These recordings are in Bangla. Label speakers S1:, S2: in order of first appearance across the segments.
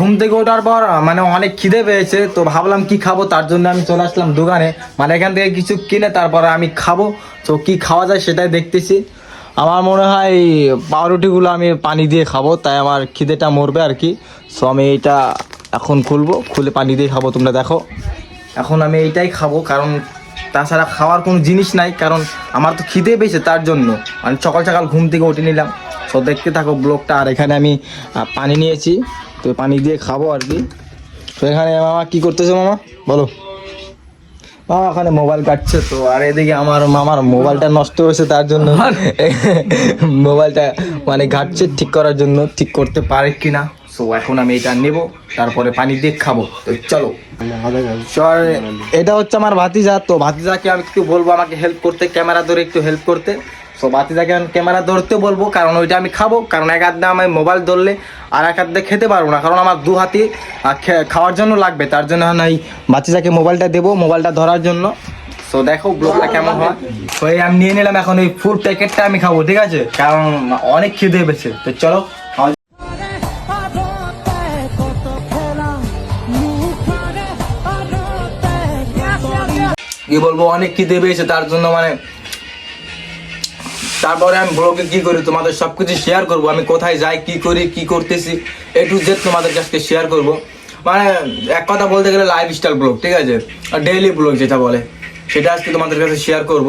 S1: ঘুম থেকে ওঠার পর মানে অনেক খিদে পেয়েছে, তো ভাবলাম কি খাব, তার জন্য আমি চলে আসলাম দোকানে। মানে এখান থেকে কিছু কিনে তারপরে আমি খাব। তো কি খাওয়া যায় সেটাই দেখতেছি। আমার মনে হয় এই পাউরুটিগুলো আমি পানি দিয়ে খাব, তাই আমার খিদেটা মরবে আর কি। সো আমি এইটা এখন খুলবো, খুলে পানি দিয়ে খাব, তোমরা দেখো। এখন আমি এইটাই খাব, কারণ তাছাড়া খাওয়ার কোনো জিনিস নাই, কারণ আমার তো খিদে পেয়েছে তার জন্য। মানে সকাল সকাল ঘুম থেকে উঠে নিলাম। সো দেখতে থাকো ব্লগটা আর এখানে আমি পানি নিয়েছি। তো পানি দিয়ে খাব আর কি। তো এখানে মামা কি করতেছে মামা? বলো। মামা ওখানে মোবাইল কাটছে তো। আর এদিকে আমার মামার মোবাইলটা নষ্ট হয়েছে তার জন্য। মোবাইলটা মানে ঘাটছে ঠিক করার জন্য, ঠিক করতে পারে কি না সো এখন আমি এটা নেব, তারপরে পানি দিয়ে খাব। তো চলো। এটা হচ্ছে আমার ভাতিজা। তো ভাতিজাকে আমি একটু বলব আমাকে হেল্প করতে, ক্যামেরা ধরে একটু হেল্প করতে। সো আমি ক্যামেরা ধরতে বলব, কারণ ওইটা আমি খাব, কারণ এক হাত আমি মোবাইল ধরলে আর এক হাত খেতে পারব না, কারণ আমার দু হাতি খাওয়ার জন্য লাগবে, তার জন্য এই ভাতিজাকে মোবাইলটা দেবো মোবাইলটা ধরার জন্য। সো দেখো ব্লগটা কেমন হয়। তো এই আমি নিয়ে নিলাম এখন এই ফুড প্যাকেটটা আমি খাব, ঠিক আছে? কারণ অনেক খিদে পেয়েছে। তো চলো কি বলব, অনেক খিদে পেয়েছে, তার জন্য মানে তারপরে আমি ব্লগে কি করি, তোমাদের সব কিছু শেয়ার করব, আমি কোথায় যাই, কি করি, কি করতেছি এ টু জেড তোমাদের কাছে শেয়ার করব। মানে এক কথা বলতে গেলে লাইফ স্টাইল ব্লগ ঠিক আছে? ডেইলি ব্লগ যেটা বলে, সেটা আজকে তোমাদের কাছে শেয়ার করব।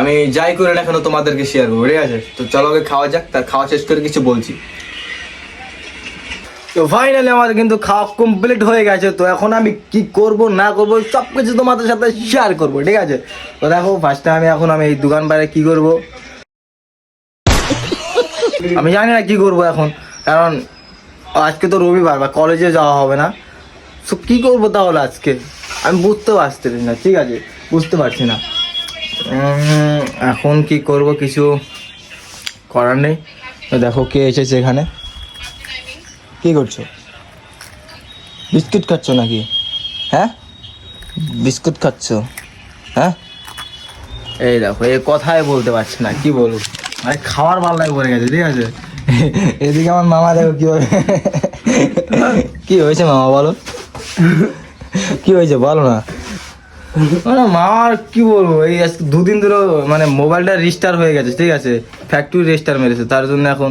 S1: আমি যাই করি না কেন তোমাদেরকে শেয়ার করব, ঠিক আছে? তো চলো আগে খাওয়া যাক, তার খাওয়া শেষ করে কিছু বলছি। তো ফাইনালি আমার কিন্তু খাওয়া কমপ্লিট হয়ে গেছে, তো এখন আমি কি করব, না করব সব কিছু তোমাদের সাথে শেয়ার করব, ঠিক আছে? তো দেখো ফার্স্টে আমি এখন আমি এই দোকান বাইরে কি করব? আমি জানি না কি করব এখন। কারণ আজকে তো রবিবার, বা কলেজে যাওয়া হবে না। তো কি করব তাহলে আজকে? আমি বুঝতে পারছি না, ঠিক আছে? বুঝতে পারছি না। এখন কি করব কিছু করার নেই। দেখো কে এসেছে এখানে। কি করছ? বিস্কুট খাচ্ছ নাকি? হ্যাঁ? বিস্কুট খাচ্ছ? হ্যাঁ? এই দেখো এই কথাই বলতে পারছি না, কি বলব? মানে খাওয়ার পাল্লায় পড়ে গেছে ঠিক আছে? এদিকে আমার মামা দেখো কি হবে কি হয়েছে মামা বলো? কি হয়েছে বলো না। মামার কি বলব এই আজকে দুদিন ধরে মানে মোবাইলটা রিস্টার হয়ে গেছে ঠিক আছে? ফ্যাক্টরি রেস্টার মেরেছে তার জন্য এখন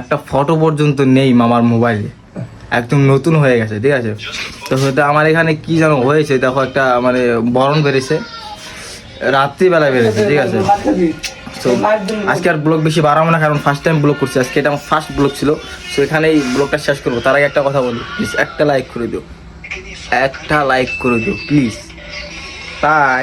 S1: একটা ফটো পর্যন্ত নেই মামার মোবাইলে। একদম নতুন হয়ে গেছে ঠিক আছে? তো সেটা আমার এখানে কি যেন হয়েছে দেখো একটা মানে বরণ বেড়েছে। রাত্রিবেলা বেড়েছে ঠিক আছে? তো আজকে আর ব্লগ বেশি বাড়াবো না, কারণ ফার্স্ট টাইম ব্লগ করছি। আজকে এটা আমার ফার্স্ট ব্লগ ছিল, তো এখানেই ব্লগটা শেষ করব। তার আগে একটা কথা বলি প্লিজ একটা লাইক করে দিও। একটা লাইক করে দিও প্লিজ বাই